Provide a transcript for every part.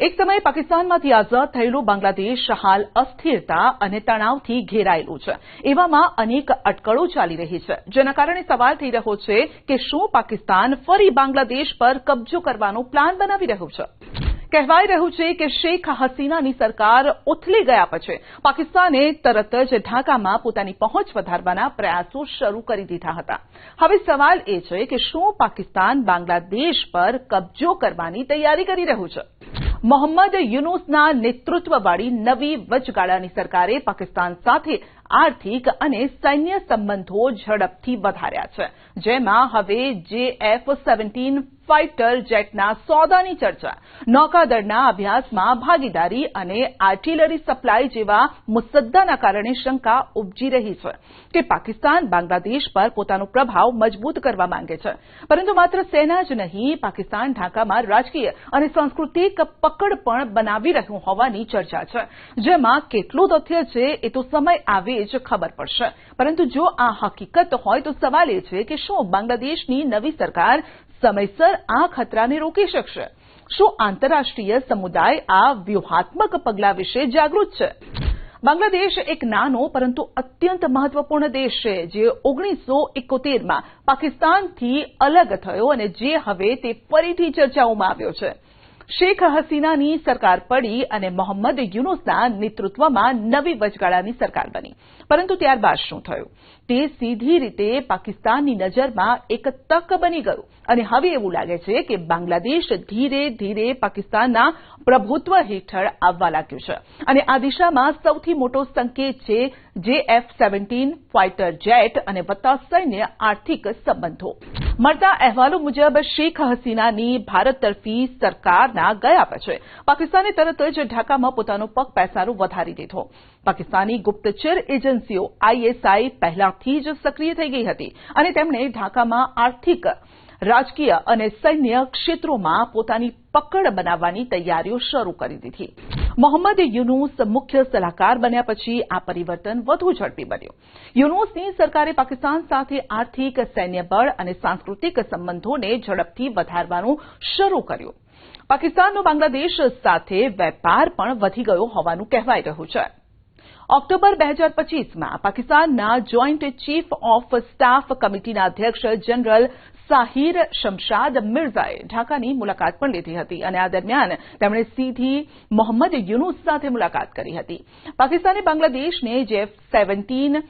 એક સમયે પાકિસ્તાનમાંથી આઝાદ થયેલું બાંગ્લાદેશ હાલ અસ્થિરતા અને તણાવથી ઘેરાયેલું છે. એવામાં અનેક અટકળો ચાલી રહી છે. જેના કારણે સવાલ થઈ રહ્યો છે કે શું પાકિસ્તાન ફરી બાંગ્લાદેશ પર કબજો કરવાનો પ્લાન બનાવી રહ્યું છે? કહેવાઈ રહ્યું છે કે શેખ હસીનાની સરકાર ઉથલી ગયા પછી પાકિસ્તાને તરત જ ઢાકામાં પોતાની પહોંચ વધારવાના પ્રયાસો શરૂ કરી દીધા હતા. હવે સવાલ એ છે કે શું પાકિસ્તાન બાંગ્લાદેશ પર કબજો કરવાની તૈયારી કરી રહ્યું છે? મોહમ્મદ યુનુસના નેતૃત્વવાળી નવી વચગાળાની સરકારે પાકિસ્તાન સાથે આર્થિક અને સૈન્ય સંબંધો ઝડપથી વધાર્યા છે. જેમાં હવે જેએફ સેવન્ટીન ફાઇટર જેટના સોદાની ચર્ચા, નૌકાદળના અભ્યાસમાં ભાગીદારી અને આર્ટિલરી સપ્લાય જેવા મુસદ્દાના કારણે શંકા ઉપજી રહી છે કે પાકિસ્તાન બાંગ્લાદેશ પર પોતાનો પ્રભાવ મજબૂત કરવા માંગે છે. પરંતુ માત્ર સેના જ નહીં, પાકિસ્તાન ઢાકામાં રાજકીય અને સાંસ્કૃતિક પકડ પણ બનાવી રહ્યું હોવાની ચર્ચા છે. જેમાં કેટલું તથ્ય છે એ તો સમય આવે જ ખબર પડશે. પરંતુ જો આ હકીકત હોય તો સવાલ એ છે કે શું બાંગ્લાદેશની નવી સરકાર સમયસર આ ખતરાને રોકી શકશે? શું આંતરરાષ્ટ્રીય સમુદાય આ વ્યૂહાત્મક પગલા વિશે જાગૃત છે? બાંગ્લાદેશ એક નાનો પરંતુ અત્યંત મહત્વપૂર્ણ દેશ છે, જે ઓગણીસો એકોતેરમાં પાકિસ્તાનથી અલગ થયો અને જે હવે તે ફરીથી ચર્ચાઓમાં આવ્યો છે. શેખ હસીનાની સરકાર પડી અને મોહમ્મદ યુનુસના નેતૃત્વમાં નવી વચગાળાની સરકાર બની. પરંતુ ત્યારબાદ શું થયું? તે સીધી રીતે પાકિસ્તાનની નજરમાં એક તક બની ગયું. અને હવે એવું લાગે છે કે બાંગ્લાદેશ ધીરે ધીરે પાકિસ્તાનના પ્રભુત્વ હેઠળ આવવા લાગ્યું છે. અને આ દિશામાં સૌથી મોટો સંકેત છે જેએફ સેવન્ટીન ફાઇટર જેટ અને વત્તા સૈન્ય આર્થિક સંબંધો. મળતા અહેવાલો મુજબ શેખ હસીનાની ભારત તરફી સરકારના ગયા પછી પાકિસ્તાને તરત જ ઢાકામાં પોતાનો પગ પેસારો વધારી દીધો. પાકિસ્તાની ગુપ્તચર એજન્સીઓ આઈએસઆઈ પહેલાથી જ સક્રિય થઈ ગઈ હતી અને તેમણે ઢાકામાં આર્થિક, રાજકીય અને સૈન્ય ક્ષેત્રોમાં પોતાની પકડ બનાવવાની તૈયારીઓ શરૂ કરી દીધી. મોહમ્મદ યુનુસ મુખ્ય સલાહકાર બન્યા પછી આ પરિવર્તન વધુ ઝડપી બન્યું. યુનુસની સરકારે પાકિસ્તાન સાથે આર્થિક સૈન્ય અને સાંસ્કૃતિક સંબંધોને ઝડપથી વધારવાનું શરૂ કર્યું. પાકિસ્તાનનો બાંગ્લાદેશ સાથે વેપાર પણ વધી ગયો હોવાનું કહેવાઈ રહ્યું છે. ઓક્ટોબર બે હજાર પચીસમાં પાકિસ્તાનના જોઈન્ટ ચીફ ઓફ સ્ટાફ કમિટીના અધ્યક્ષ જનરલ સાહિર શમશાદ મિર્ઝાએ ઢાકાની મુલાકાત પણ લીધી હતી અને આ દરમિયાન તેમણે સીધી મોહમ્મદ યુનુસ સાથે મુલાકાત કરી હતી. પાકિસ્તાને બાંગ્લાદેશને JF seventeen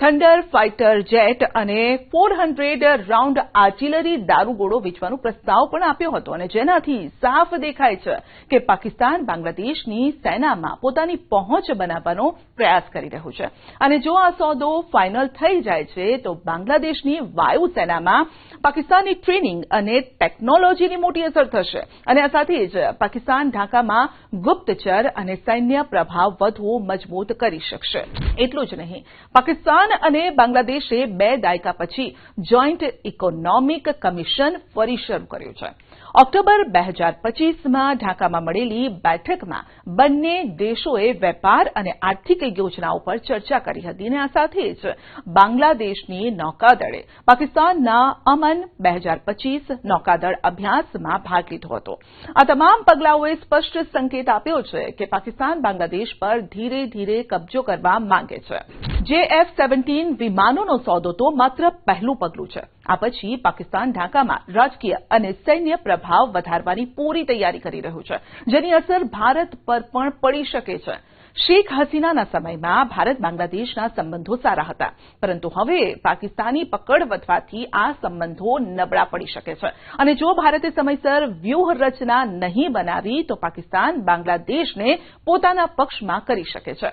thunder fighter jet અને ફોર હંડ્રેડ રાઉન્ડ આર્ટિલરી દારૂગોળો વેચવાનો પ્રસ્તાવ પણ આપ્યો હતો અને જેનાથી સાફ દેખાય છે કે પાકિસ્તાન બાંગ્લાદેશની સેનામાં પોતાની પહોંચ બનાવવાનો પ્રયાસ કરી રહ્યું છે. અને જો આ સોદો ફાઇનલ થઈ જાય છે, તો બાંગ્લાદેશની વાયુસેનામાં પાકિસ્તાનની ટ્રેનિંગ અને ટેકનોલોજીની મોટી અસર થશે. અને આ સાથે જ પાકિસ્તાન ઢાકામાં ગુપ્તચર અને સૈન્ય પ્રભાવ વધુ મજબૂત કરી શકશે. એટલું જ નહીં. પાકિસ્તાન પાકિસ્તાન અને બાંગ્લાદેશે બે દાયકા પછી જોઈન્ટ ઇકોનોમિક કમિશન ફરી શરૂ કર્યું છે. ઓક્ટોબર બે હજાર પચીસમાં ઢાકામાં મળેલી બેઠકમાં બંને દેશોએ વેપાર અને આર્થિક યોજનાઓ પર ચર્ચા કરી હતી અને આ સાથે જ બાંગ્લાદેશની નૌકાદળે પાકિસ્તાનના અમન બે હજાર પચીસ નૌકાદળ અભ્યાસમાં ભાગ લીધો હતો. આ તમામ પગલાઓએ સ્પષ્ટ સંકેત આપ્યો છે કે પાકિસ્તાન બાંગ્લાદેશ પર ધીરે ધીરે કબજો કરવા માંગે છે. જે એફ સેવન્ટીન વિમાનોનો સોદો તો માત્ર પહેલું પગલું છે. આ પછી પાકિસ્તાન ઢાકામાં રાજકીય અને સૈન્ય પ્રભાવ વધારવાની પૂરી તૈયારી કરી રહ્યું છે, જેની અસર ભારત પર પણ પડી શકે છે. શેખ હસીનાના સમયમાં ભારત બાંગ્લાદેશના સંબંધો સારા હતા, પરંતુ હવે પાકિસ્તાની પકડ વધવાથી આ સંબંધો નબળા પડી શકે છે. અને જો ભારતે સમયસર વ્યૂહરચના નહીં બનાવી, તો પાકિસ્તાન બાંગ્લાદેશને પોતાના પક્ષમાં કરી શકે છે.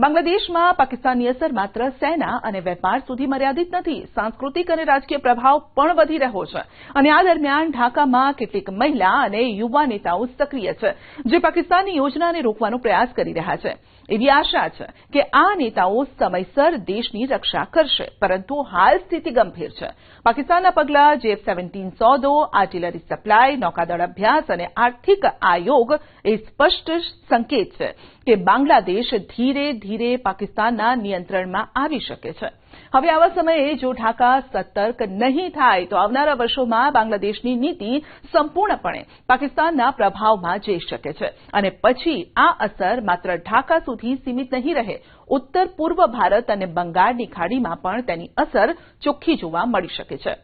બાંગ્લાદેશમાં પાકિસ્તાનની અસર માત્ર સેના અને વેપાર સુધી મર્યાદિત નથી, સાંસ્કૃતિક અને રાજકીય પ્રભાવ પણ વધી રહ્યો છે. અને આ દરમિયાન ઢાકામાં કેટલીક મહિલા અને યુવા નેતાઓ સક્રિય છે, જે પાકિસ્તાનની યોજનાને રોકવાનો પ્રયાસ કરી રહ્યા છે. એવી આશા છે કે આ નેતાઓ સમયસર દેશની રક્ષા કરશે, પરંતુ હાલ સ્થિતિ ગંભીર છે. પાકિસ્તાનના પગલાં જેફ સેવન્ટીન સોદો, આર્ટિલરી સપ્લાય, નૌકાદળ અભ્યાસ અને આર્થિક આયોગ એ સ્પષ્ટ સંકેત છે કે બાંગ્લાદેશ ધીરે ધીરે ધીરે પાકિસ્તાનના નિયંત્રણમાં આવી શકે છે. હવે આવા સમયે જો ઢાકા સતર્ક નહીં થાય, તો આવનારા વર્ષોમાં બાંગ્લાદેશની નીતિ સંપૂર્ણપણે પાકિસ્તાનના પ્રભાવમાં જઈ શકે છે. અને પછી આ અસર માત્ર ઢાકા સુધી સીમિત નહીં રહે, ઉત્તર પૂર્વ ભારત અને બંગાળની ખાડીમાં પણ તેની અસર ચોખ્ખી જોવા મળી શકે છે.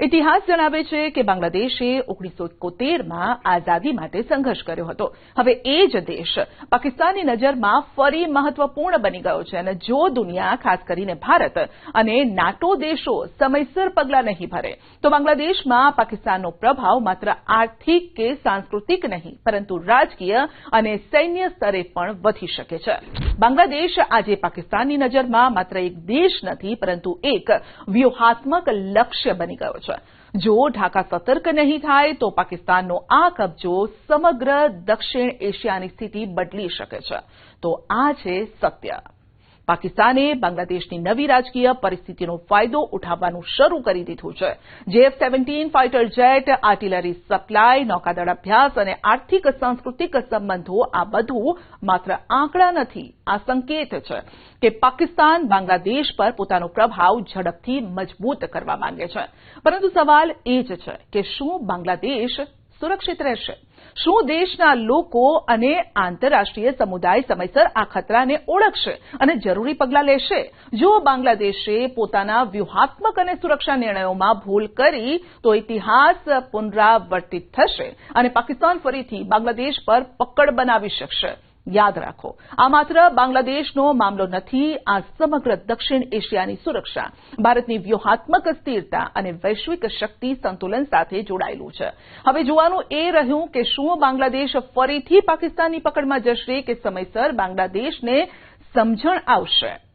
ઇતિહાસ જણાવે છે કે બાંગ્લાદેશે ઓગણીસો એકોતેરમાં આઝાદી માટે સંઘર્ષ કર્યો હતો. હવે એ જ દેશ પાકિસ્તાનની નજરમાં ફરી મહત્વપૂર્ણ બની ગયો છે અને જો દુનિયા, ખાસ કરીને ભારત અને નાટો દેશો સમયસર પગલાં નહીં ભરે, તો બાંગ્લાદેશમાં પાકિસ્તાનનો પ્રભાવ માત્ર આર્થિક કે સાંસ્કૃતિક નહીં, પરંતુ રાજકીય અને સૈન્ય સ્તરે પણ વધી શકે છે. બાંગ્લાદેશ આજે પાકિસ્તાનની નજરમાં માત્ર એક દેશ નથી, પરંતુ એક વ્યૂહાત્મક લક્ષ્ય બની ગયો છે. જો ઢાકા સતર્ક નહીં થાય તો પાકિસ્તાનનો આ કબજો સમગ્ર દક્ષિણ એશિયાની સ્થિતિ બદલી શકે છે. તો આ છે સત્ય. પાકિસ્તાને બાંગ્લાદેશની નવી રાજકીય પરિસ્થિતિનો ફાયદો ઉઠાવવાનું શરૂ કરી દીધું છે. JF seventeen fighter jet, artillery supply, નૌકાદળ અભ્યાસ અને આર્થિક સાંસ્કૃતિક સંબંધો આ બધું માત્ર આંકડા નથી, આ સંકેત છે કે પાકિસ્તાન બાંગ્લાદેશ પર પોતાનો પ્રભાવ ઝડપથી મજબૂત કરવા માંગે છે. પરંતુ સવાલ એ જ છે કે શું બાંગ્લાદેશ સુરક્ષિત રહેશે. શું દેશના લોકો અને આંતરરાષ્ટ્રીય સમુદાય સમયસર આ ખતરાને ઓળખશે અને જરૂરી પગલાં લેશે? જો બાંગ્લાદેશે પોતાના વ્યૂહાત્મક અને સુરક્ષા નિર્ણયોમાં ભૂલ કરી, તો ઇતિહાસ પુનરાવર્તિત થશે અને પાકિસ્તાન ફરીથી બાંગ્લાદેશ પર પકડ બનાવી શકશે. યાદ રાખો. આ માત્ર બાંગ્લાદેશનો મામલો નથી, આ સમગ્ર દક્ષિણ એશિયાની સુરક્ષા. ભારતની વ્યૂહાત્મક સ્થિરતા અને વૈશ્વિક શક્તિ સંતુલન સાથે જોડાયેલું છે. હવે જોવાનું એ રહ્યું કે શું બાંગ્લાદેશ ફરીથી પાકિસ્તાનની પકડમાં જશે કે સમયસર બાંગ્લાદેશને સમજણ આવશે.